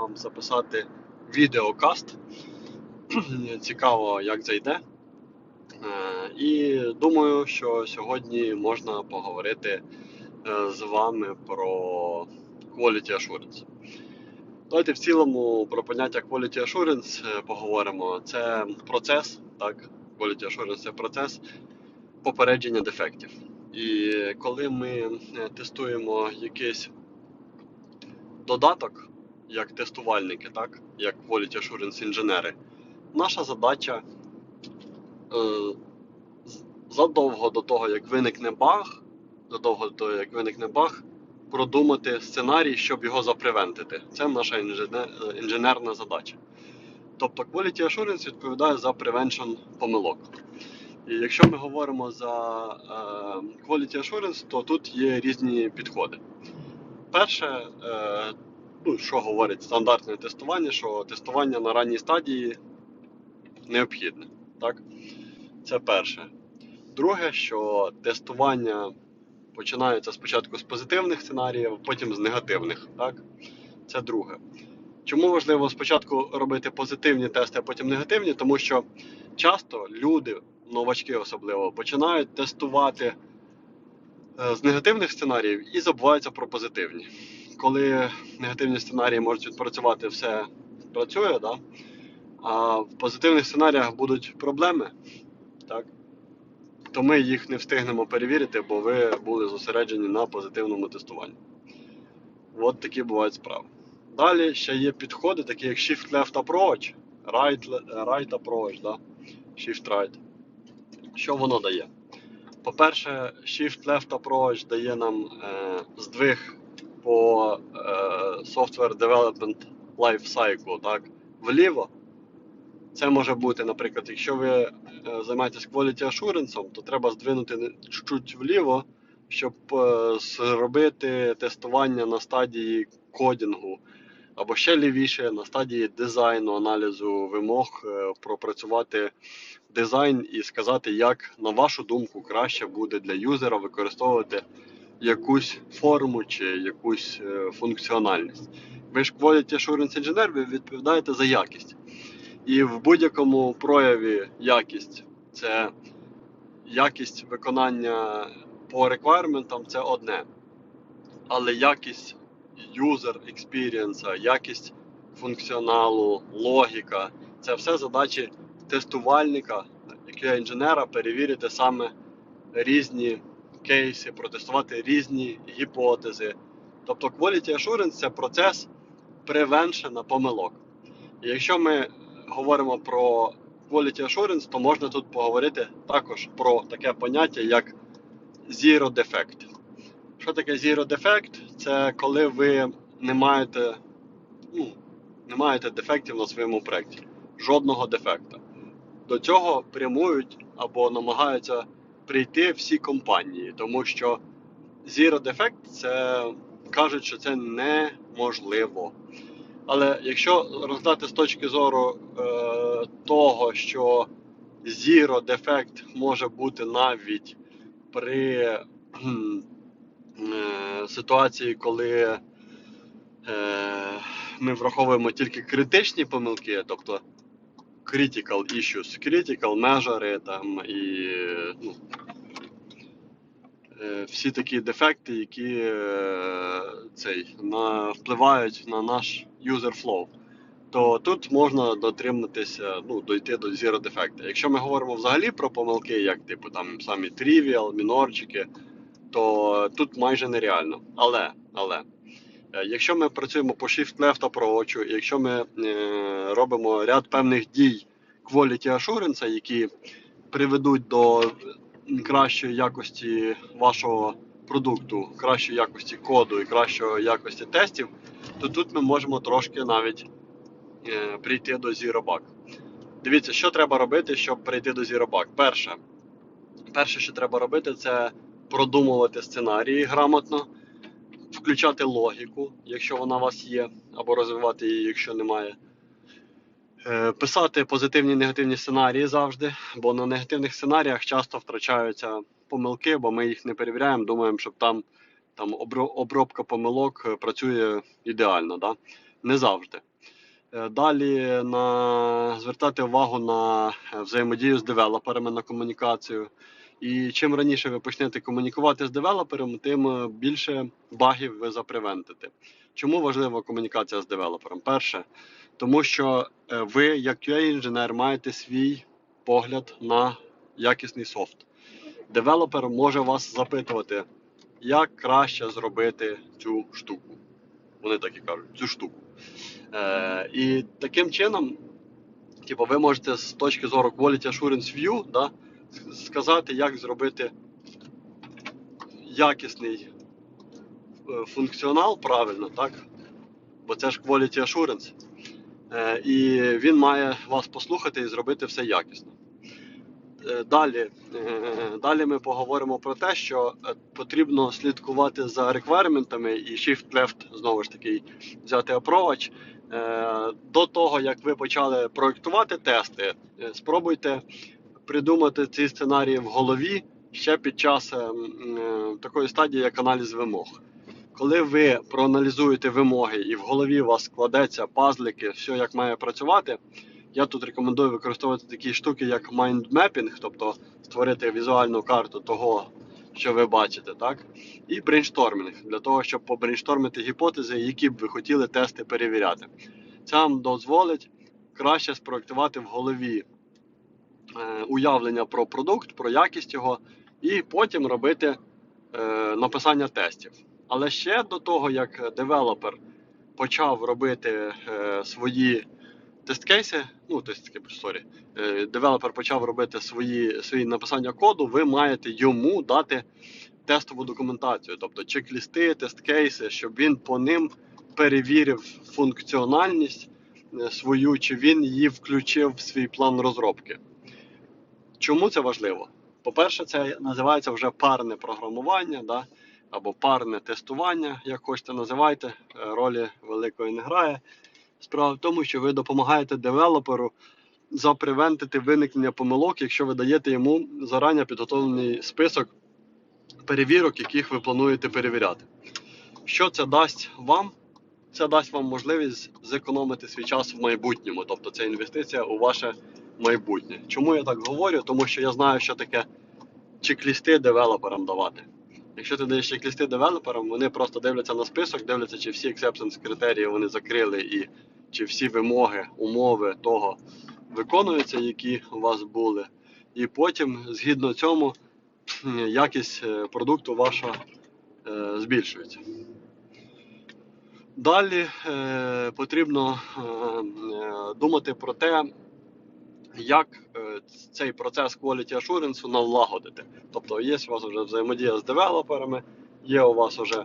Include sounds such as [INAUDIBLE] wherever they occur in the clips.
вам записати відеокаст. [CLEARS THROAT] Цікаво, як зайде. Е, І думаю, що сьогодні можна поговорити е, з вами про Quality Assurance. Давайте в цілому про поняття Quality Assurance е, поговоримо. Це процес, так, Quality Assurance це процес попередження дефектів. І коли ми тестуємо якийсь додаток, як тестувальники, так, як Quality Assurance інженери, наша задача е, задовго до того, як виникне баг, задовго до того, як виникне баг, продумати сценарій, щоб його запревентити. Це наша інженер- інженерна задача. Тобто Quality Assurance відповідає за prevention помилок. І якщо ми говоримо за е, Quality Assurance, то тут є різні підходи. Перше, е, ну, що говорить стандартне тестування, що тестування на ранній стадії необхідне. Так? Це перше. Друге, що тестування починається спочатку з позитивних сценаріїв, потім з негативних. Так? Це друге. Чому важливо спочатку робити позитивні тести, а потім негативні? Тому що часто люди, новачки особливо, починають тестувати е, з негативних сценаріїв і забуваються про позитивні. Коли негативні сценарії можуть відпрацювати, все працює, да? а в позитивних сценаріях будуть проблеми, так? то ми їх не встигнемо перевірити, бо ви були зосереджені на позитивному тестуванні. От такі бувають справи. Далі ще є підходи, такі як Shift Left Approach, Right, right Approach, да? Shift Right. Що воно дає? По-перше, Shift Left Approach дає нам е, здвиг по е, Software Development Life Cycle, так? вліво. Це може бути, наприклад, якщо ви е, займаєтесь Quality Assurance, то треба здвинути чуть-чуть вліво, щоб е, зробити тестування на стадії кодінгу, або ще лівіше на стадії дизайну, аналізу вимог, пропрацювати дизайн і сказати, як, на вашу думку, краще буде для юзера використовувати якусь форму чи якусь е, функціональність. Ви ж Quality Assurance Engineer, ви відповідаєте за якість. І в будь-якому прояві якість це якість виконання по реквайрментам це одне. Але якість user experience, якість функціоналу, логіка це все задачі тестувальника, як інженера, перевірити саме різні кейси, протестувати різні гіпотези. Тобто Quality Assurance це процес превеншена помилок. І якщо ми говоримо про Quality Assurance, то можна тут поговорити також про таке поняття, як Zero Defect. Що таке Zero Defect? Це коли ви не маєте, ну, не маєте дефектів на своєму проєкті. Жодного дефекта. До цього прямують або намагаються прийти всі компанії, тому що Zero Defect це кажуть, що це неможливо. Але якщо роздати з точки зору е, того, що Zero Defect може бути навіть при е, ситуації, коли е, ми враховуємо тільки критичні помилки, тобто critical issues, critical measure там і ну, е, всі такі дефекти, які е, цей, на, впливають на наш user flow, то тут можна дотриматися, ну, дойти до zero defect. Якщо ми говоримо взагалі про помилки, як типу там самі trivial, мінорчики, то тут майже нереально. Але, але якщо ми працюємо по shift left approach, якщо ми е, робимо ряд певних дій quality assurance, які приведуть до кращої якості вашого продукту, кращої якості коду і кращої якості тестів, то тут ми можемо трошки навіть е, прийти до Zero Bug. Дивіться, що треба робити, щоб прийти до Zero Bug. Перше, перше, що треба робити, це продумувати сценарії грамотно, включати логіку, якщо вона у вас є, або розвивати її, якщо немає. Е, Писати позитивні і негативні сценарії завжди, бо на негативних сценаріях часто втрачаються помилки, бо ми їх не перевіряємо, думаємо, щоб там, там обробка помилок працює ідеально. Да? Не завжди. Е, Далі на, звертати увагу на е, взаємодію з девелоперами на комунікацію. І чим раніше ви почнете комунікувати з девелопером, тим е, більше багів ви запревентите. Чому важлива комунікація з девелопером? Перше, тому що е, ви, як QA-інженер, маєте свій погляд на якісний софт. Девелопер може вас запитувати, як краще зробити цю штуку. Вони так і кажуть, цю штуку. Е, і таким чином, типу, ви можете з точки зору Quality Assurance View да, сказати, як зробити якісний е, функціонал правильно, так? Бо це ж Quality Assurance. Е, і він має вас послухати і зробити все якісно. Е, Далі, далі ми поговоримо про те, що потрібно слідкувати за реквайрментами і Shift Left знову ж таки взяти. Е, До того як ви почали проєктувати тести, спробуйте придумати ці сценарії в голові ще під час е, е, такої стадії, як аналіз вимог. Коли ви проаналізуєте вимоги і в голові у вас складеться пазлики, все як має працювати, я тут рекомендую використовувати такі штуки, як майндмепінг, тобто створити візуальну карту того, що ви бачите, так? І брейнштормінг для того, щоб побрейнштормити гіпотези, які б ви хотіли тести перевіряти. Це вам дозволить краще спроектувати в голові уявлення про продукт, про якість його, і потім робити е, написання тестів. Але ще до того, як девелопер почав робити е, свої тест-кейси, ну, е, девелопер почав робити свої, свої написання коду, ви маєте йому дати тестову документацію, тобто чек-лісти, тест-кейси, щоб він по ним перевірив функціональність е, свою, чи він її включив в свій план розробки. Чому це важливо? По-перше, це називається вже парне програмування, да? або парне тестування, як хочете називайте, е, ролі великої не грає. Справа в тому, що ви допомагаєте девелоперу запревентити виникнення помилок, якщо ви даєте йому зарані підготовлений список перевірок, яких ви плануєте перевіряти. Що це дасть вам? Це дасть вам можливість зекономити свій час в майбутньому, тобто це інвестиція у ваше майбутнє. Чому я так говорю? Тому що я знаю, що таке чек-лісти девелоперам давати. Якщо ти даєш чек-лісти девелоперам, вони просто дивляться на список, дивляться, чи всі acceptance критерії вони закрили, і чи всі вимоги, умови того виконуються, які у вас були. І потім, згідно цьому, якість е, продукту ваша е, збільшується. Далі е, потрібно думати про те, як е, цей процес quality assurance налагодити. Тобто є у вас вже взаємодія з девелоперами, є у вас вже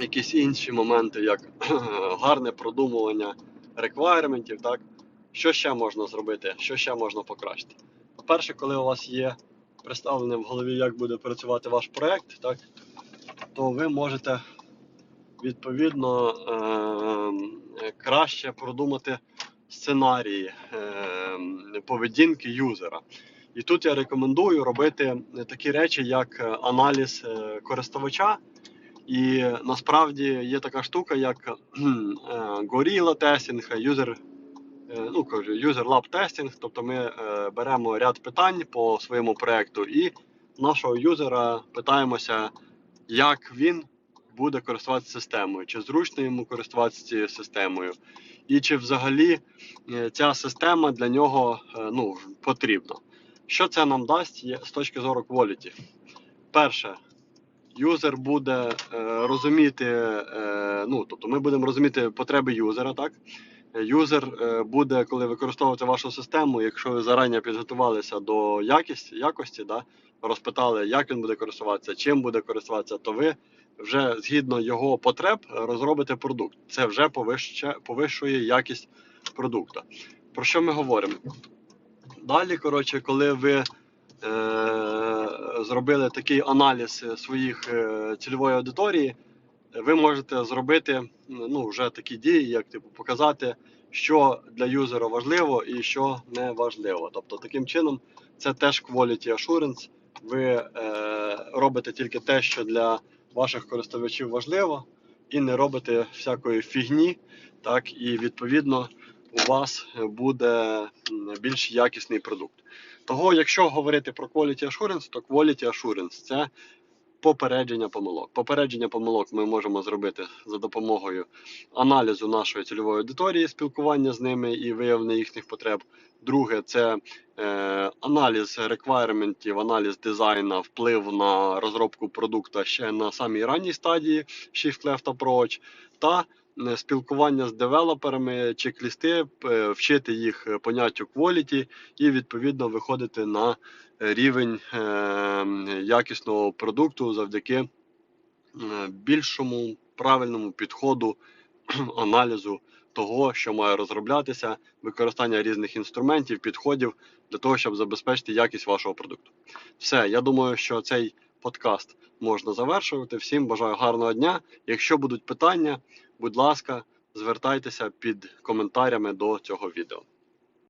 якісь інші моменти, як [CLEARS THROAT] гарне продумування реквайрментів, так? Що ще можна зробити, що ще можна покращити? По-перше, коли у вас є представлене в голові, як буде працювати ваш проект, так, то ви можете відповідно е- краще продумати сценарії е- поведінки юзера. І тут я рекомендую робити такі речі, як е, аналіз е, користувача. І насправді є така штука, як Gorilla Testing, User, е, ну, кажу, User Lab Testing. Тобто ми беремо ряд питань по своєму проекту і нашого юзера питаємося, як він буде користуватися системою, чи зручно йому користуватися цією системою, і чи взагалі е, ця система для нього е, ну, потрібна. Що це нам дасть з точки зору quality? Перше, юзер буде е, розуміти, ну, тобто ми будемо розуміти потреби юзера, так? Юзер буде, коли використовувати вашу систему, якщо ви зарані підготувалися до якості, якості да, розпитали, як він буде користуватися, чим буде користуватися, то ви вже згідно його потреб розробите продукт. Це вже повище, повищує якість продукту. Про що ми говоримо? Далі, коротше, коли ви е, зробили такий аналіз своїх е, цільової аудиторії, ви можете зробити ну, вже такі дії, як типу, показати, що для юзера важливо і що не важливо. Тобто, таким чином, це теж quality assurance. Ви е, робите тільки те, що для ваших користувачів важливо, і не робите всякої фігні, так і відповідно у вас буде більш якісний продукт. Того, якщо говорити про Quality Assurance, то Quality Assurance це попередження помилок. Попередження помилок ми можемо зробити за допомогою аналізу нашої цільової аудиторії, спілкування з ними і виявлення їхніх потреб. Друге, це е, аналіз реквайрментів, аналіз дизайну, вплив на розробку продукту ще на самій ранній стадії Shift Left Approach та е, спілкування з девелоперами, чек-лісти, е, вчити їх поняттю quality і відповідно виходити на рівень е, якісного продукту завдяки е, більшому правильному підходу [CLEARS THROAT] аналізу того, що має розроблятися, використання різних інструментів, підходів для того, щоб забезпечити якість вашого продукту. Все, я думаю, що цей подкаст можна завершувати. Всім бажаю гарного дня. Якщо будуть питання, будь ласка, звертайтеся під коментарями до цього відео.